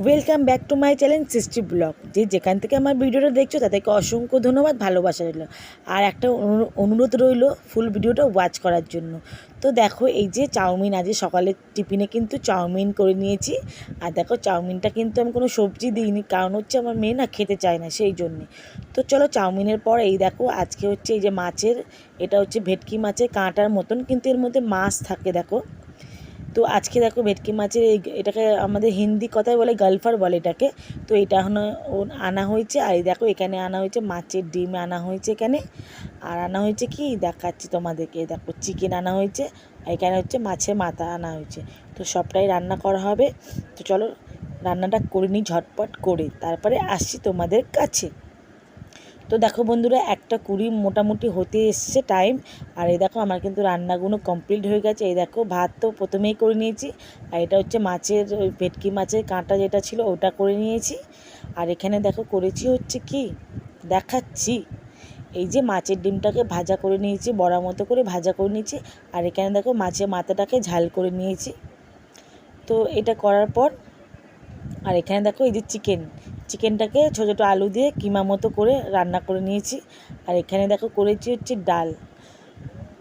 Welcome back to my channel Srishti blog যে যেখান থেকে আমার ভিডিওটা দেখছ, তাদেরকে অসংখ্য ধন্যবাদ, ভালোবাসা রইল। আর একটা অনু- অনুরোধ রইল ফুল ভিডিওটা ওয়াচ করার জন্য। তো দেখো, এই যে চাউমিন আজ সকালের টিফিনে কিন্তু চাউমিন করে নিয়েছি। আর দেখো, চাউমিনটা কিন্তু আমি কোনো সবজি দিইনি, কারণ হচ্ছে আমার মেয়ে না খেতে চায় না সেই জন্যে। তো চলো চাউমিনের পর এই দেখো, আজকে হচ্ছে এই যে মাছের, এটা হচ্ছে ভেটকি মাছের কাঁটার মতন, কিন্তু এর মধ্যে মাছ থাকে, দেখো। তো আজকে দেখো ভেটকি মাছের এই এটাকে আমাদের হিন্দি কথায় বলে গালফার বলে এটাকে। তো এটা ও- আনা হয়েছে। আর দেখো এখানে আনা হয়েছে মাছের ডিম আনা হয়েছে এখানে। আর আনা হয়েছে কি? দেখাচ্ছি তোমাদেরকে। দেখো চিকেন আনা হয়েছে। আর এখানে হচ্ছে মাছের মাথা আনা হয়েছে। তো সবটাই রান্না করা হবে। তো চলো রান্নাটা করে নিই ঝটপট করে। তারপরে আসছি তোমাদের কাছে। তো দেখো বন্ধুরা, একটা কুড়ি মোটামুটি হতে এসছে টাইম আর এই দেখো আমার কিন্তু রান্নাগুলো কমপ্লিট হয়ে গেছে। এই দেখো ভাত তো প্রথমেই করে নিয়েছি। আর এটা হচ্ছে মাছের ওই ভেটকি মাছের কাঁটা যেটা ছিল, ওটা করে নিয়েছি। আর এখানে দেখো করেছি হচ্ছে কি? দেখাচ্ছি। এই যে মাছের ডিমটাকে ভাজা করে নিয়েছি, বড়া মতো করে ভাজা করে নিয়েছি। আর এখানে দেখো মাছের মাথাটাকে ঝাল করে নিয়েছি। তো এটা করার পর, আর এখানে দেখো এই যে চিকেন চিকেনটাকে ছোটো ছোটো আলু দিয়ে কিমা মতো করে রান্না করে নিয়েছি। আর এখানে দেখো করেছি হচ্ছে ডাল।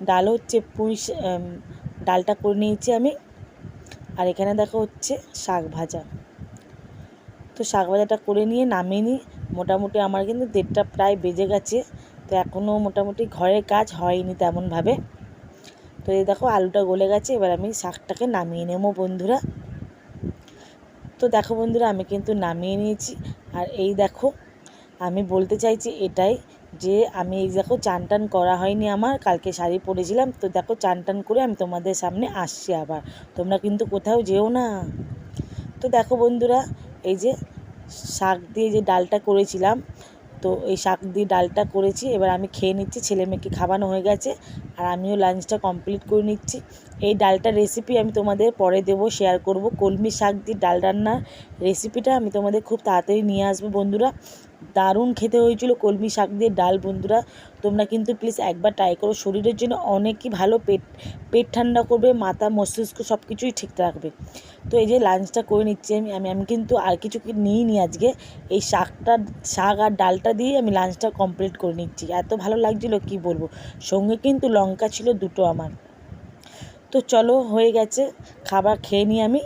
ডাল হচ্ছে পুঁই ডালটা করে নিয়েছি আমি। আর এখানে দেখো হচ্ছে শাক ভাজা। তো শাক ভাজাটা করে নিয়ে নামিয়ে নিই। মোটামুটি আমার কিন্তু দেড়টা প্রায় বেজে গেছে। তো এখনও মোটামুটি ঘরের কাজ হয়নি তেমনভাবে। তো এই দেখো আলুটা গলে গেছে। এবার আমি শাকটাকে নামিয়ে নেব বন্ধুরা। তো দেখো বন্ধুরা, আমি কিন্তু নামিয়ে নিয়েছি। আর এই দেখো, আমি বলতে চাইছি এটাই যে, আমি এই দেখো চান টান করা হয়নি আমার, কালকে শাড়ি পরেছিলাম। তো দেখো চান টান করে আমি তোমাদের সামনে আসছি আবার। তোমরা কিন্তু কোথাও যেও না। তো দেখো বন্ধুরা, এই যে শাক দিয়ে যে ডালটা করেছিলাম তো এই শাক দিয়ে ডালটা করেছি, এবার আমি খেয়ে নিচ্ছি, ছেলে মেয়েকে খাওয়ানো হয়ে গেছে, আর আমিও লাঞ্চটা কমপ্লিট করে নিচ্ছি। এই ডালটা রেসিপি আমি তোমাদের পরে দেব শেয়ার করব, কলমি শাক দিয়ে ডাল রান্নার রেসিপিটা আমি তোমাদের খুব তাড়াতাড়ি নিয়ে আসব বন্ধুরা। দারুণ খেতে হয়েছিল। কলমি শাক দিয়ে ডাল, বন্ধুরা। তোমরা কিন্তু প্লিজ একবার ট্রাই করো। শরীরের জন্য অনেকই ভালো পেট পেট ঠান্ডা করবে, মাথা, মস্তিষ্ক সব কিছুই ঠিক রাখবে। তো এই যে লাঞ্চটা করে নিচ্ছি আমি। আমি আমি কিন্তু আর কিছু কি নিইনি আজকে। এই শাকটা, শাক আর ডালটা দিয়ে আমি লাঞ্চটা কমপ্লিট করে নিচ্ছি। এত ভালো লাগছিল, কি বলব? সঙ্গে কিন্তু লঙ্কা ছিল দুটো আমার। তো চলো, হয়ে গেছে। খাবার খেয়ে নিই আমি।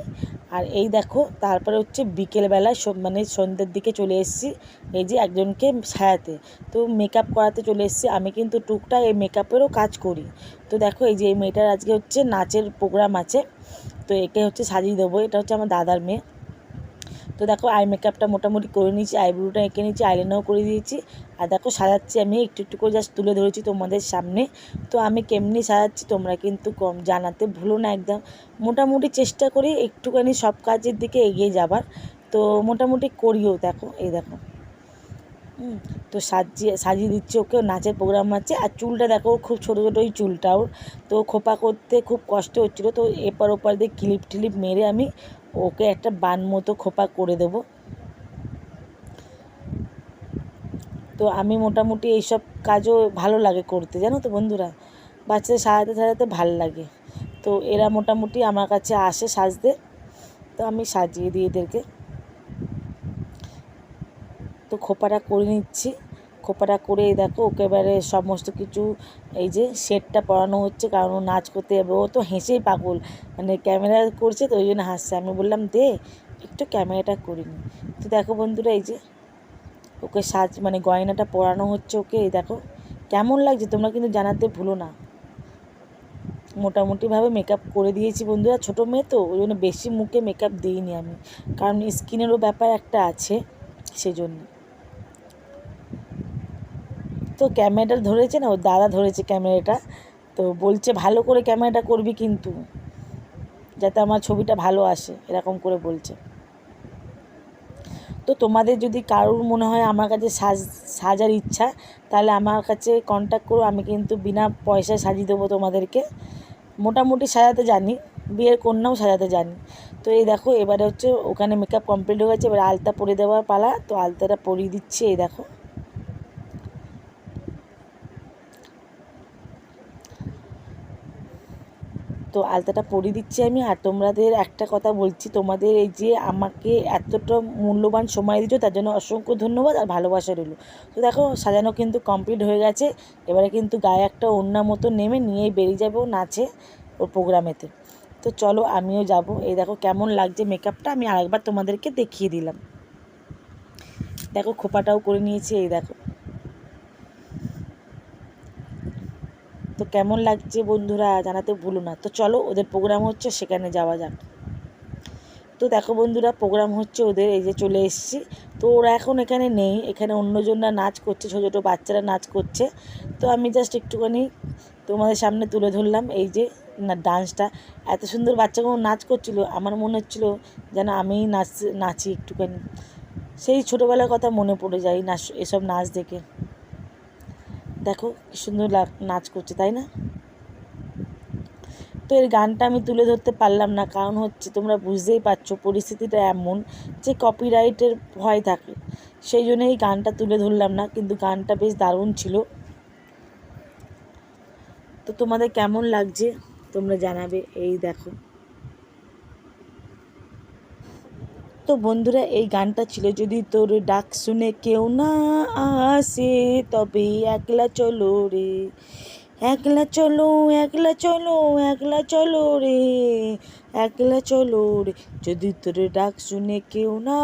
আর এই দেখো, তারপরে হচ্ছে বিকেলবেলায় সব- মানে সন্ধ্যের দিকে চলে এসেছি এই যে একজনকে সায়াতে তো মেকআপ করাতে চলে এসেছি, আমি কিন্তু টুকটাক এই মেকআপেরও কাজ করি। তো দেখো, এই যে এই মেয়েটার আজকে হচ্ছে নাচের প্রোগ্রাম আছে, তো একে হচ্ছে সাজিয়ে দেবো। এটা হচ্ছে আমার দাদার মেয়ে। তো দেখো আই মেকআপটা মোটামুটি করে নিয়েছি আইব্রোটা এঁকে নিয়েছি আইলাইনারও করে দিয়েছি। আর দেখো সাজাচ্ছি আমি, একটু একটু করে জাস্ট তুলে ধরেছি তোমাদের সামনে। তো আমি কেমনি সাজাচ্ছি তোমরা কিন্তু কম জানাতে ভুলো না একদম। মোটামুটি চেষ্টা করি একটুখানি সব কাজের দিকে এগিয়ে যাবার। তো মোটামুটি করিও দেখো, এই দেখো। তো সাজিয়ে সাজিয়ে দিচ্ছি ওকে নাচের প্রোগ্রাম আছে। আর চুলটা দেখো খুব ছোটো ছোটো ওই চুলটা ওর। তো খোপা করতে খুব কষ্ট হচ্ছিল, তো এপার ওপার দিয়ে ক্লিপ টিলিপ মেরে আমি ওকে একটা বান মতো খোপা করে দেবো। তো আমি মোটামুটি এইসব কাজও ভালো লাগে করতে, জানো তো বন্ধুরা? বাচ্চাদের সাজাতে সাজাতে ভালো লাগে। তো এরা মোটামুটি আমার কাছে আসে সাজতে, তো আমি সাজিয়ে দিই এদেরকে। তো খোপাটা করে নিচ্ছি। খোপাটা করে দেখো ওকে এবারে সমস্ত কিছু, এই যে শেডটা পরানো হচ্ছে, কারণ ও নাচ করতে যাবে। ও তো হেসেই পাগল মানে ক্যামেরা করছে তো ওই জন্য হাসছে। আমি বললাম, দে, একটু ক্যামেরাটা করে নি। তো দেখো বন্ধুরা, এই যে ওকে সাজ মানে গয়নাটা পরানো হচ্ছে ওকে দেখো, কেমন লাগছে? তোমরা কিন্তু জানাতে ভুলো না। মোটামুটিভাবে মেকআপ করে দিয়েছি বন্ধুরা, ছোটো মেয়ে তো, ওই জন্য বেশি মুখে মেকআপ দিইনি আমি, কারণ স্কিনেরও ব্যাপার একটা আছে, সেজন্য। তো ক্যামেরাটা ধরেছে না, ওর দাদা ধরেছে ক্যামেরাটা। তো বলছে, ভালো করে ক্যামেরাটা করবি কিন্তু, যাতে আমার ছবিটা ভালো আসে, এরকম করে বলছে। তো তোমাদের যদি কারোর মনে হয় আমার কাছে সাজ, সাজার ইচ্ছা, তাহলে আমার কাছে কন্ট্যাক্ট করো, আমি কিন্তু বিনা পয়সায় সাজিয়ে দেবো তোমাদেরকে। মোটামুটি সাজাতে জানি, বিয়ের কন্যাও সাজাতে জানি। তো এই দেখো, এবারে হচ্ছে ওখানে মেকআপ কমপ্লিট হয়ে গেছে, এবার আলতা পরে দেওয়ার পালা, তো আলতাটা পরিয়ে দিচ্ছে, এই দেখো। তো আলতাটা পরিয়ে দিচ্ছি আমি। আর তোমাদের একটা কথা বলছি, তোমাদের এই যে আমাকে এতটা মূল্যবান সময় দিচ্ছ তার জন্য অসংখ্য ধন্যবাদ আর ভালোবাসা রইল। তো দেখো, সাজানো কিন্তু কমপ্লিট হয়ে গেছে। এবারে কিন্তু গায়ে একটা ওড়না মতো নেমে নিয়েই বেরিয়ে যাব নাচে ওর প্রোগ্রামেতে তো চলো আমিও যাব। এই দেখো কেমন লাগছে মেকআপটা আমি আরেকবার তোমাদেরকে দেখিয়ে দিলাম। দেখো খোপাটাও করে নিয়েছি, এই দেখো। তো কেমন লাগছে বন্ধুরা জানাতে ভুলো না। তো চলো ওদের প্রোগ্রাম হচ্ছে, সেখানে যাওয়া যাক। তো দেখো বন্ধুরা প্রোগ্রাম হচ্ছে ওদের, এই যে চলে এসেছি। তো ওরা এখন এখানে নেই, এখানে অন্যজনরা নাচ করছে, ছোটো ছোটো বাচ্চারা নাচ করছে। তো আমি জাস্ট একটুখানি তোমাদের সামনে তুলে ধরলাম, এই যে না ডান্সটা এত সুন্দর বাচ্চাগুলো নাচ করছিল, আমার মনে হচ্ছিল যেন আমিই নাচ, নাচি একটুখানি। সেই ছোটোবেলার কথা মনে পড়ে যায়, নাচ, এসব নাচ দেখে। দেখো কি সুন্দর নাচ করছে, তাই না? তো এর গানটা আমি তুলে ধরতে পারলাম না, কারণ হচ্ছে তোমরা বুঝতেই পারছ পরিস্থিতিটা এমন যে কপিরাইটের ভয় থাকে। সেই জন্য এই গানটা তুলে ধরলাম না, কিন্তু গানটা বেশ দারুণ ছিল। তো তোমাদের কেমন লাগছে তোমরা জানাবে, এই দেখো। তো বন্ধুরা, এই গানটা ছিল যদি তোর ডাক শুনে কেউ না আসে তবে একলা চলো রে। একলা চলো একলা চলো একলা চলো রে। একলা চলো রে, যদি তোর ডাক শুনে কেউ না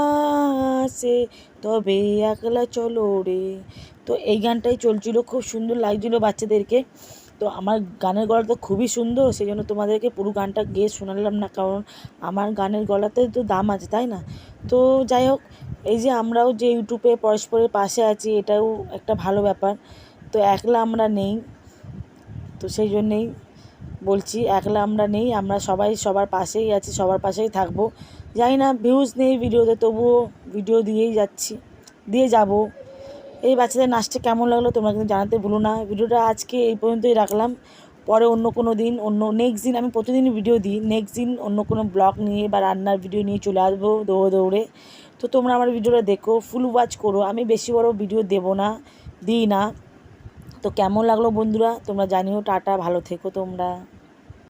আসে তবে একলা চলো রে। তো এই গানটাই চলছিল, খুব সুন্দর লাগছিল বাচ্চাদেরকে। তো আমার গানের গলা তো খুবই সুন্দর সেই জন্য তোমাদেরকে পুরো গানটা গেয়ে শোনালাম না, কারণ আমার গানের গলাতে তো দাম আছে, তাই না? তো যাই হোক, এই যে আমরাও যে ইউটিউবে পরস্পরের পাশে আছি, এটাও একটা ভালো ব্যাপার। তো একলা আমরা নেই, তো সেই জন্যেই বলছি একলা আমরা নেই, আমরা সবাই সবার পাশেই আছি, সবার পাশেই থাকব। জানি না ভিউজ নেই ভিডিওতে, তবুও ভিডিও দিয়েই যাচ্ছি, দিয়ে যাব। এই বাচ্চাদের নাচটা কেমন লাগল তোমরা কিন্তু জানাতে ভুলো না। ভিডিওটা আজকে এই পর্যন্তই রাখলাম। পরে অন্য কোনো দিন, অন্য নেক্সট দিন আমি প্রতিদিনই ভিডিও দিই। নেক্সট দিন অন্য কোনো ব্লগ নিয়ে বা রান্নার ভিডিও নিয়ে চলে আসব দৌড়ে দৌড়ে। তো তোমরা আমার ভিডিওটা দেখো ফুল ওয়াচ করো। আমি বেশি বড় ভিডিও দেবো না, দিই না। তো কেমন লাগল বন্ধুরা, তোমরা জানিও। টাটা, ভালো থেকো তোমরা।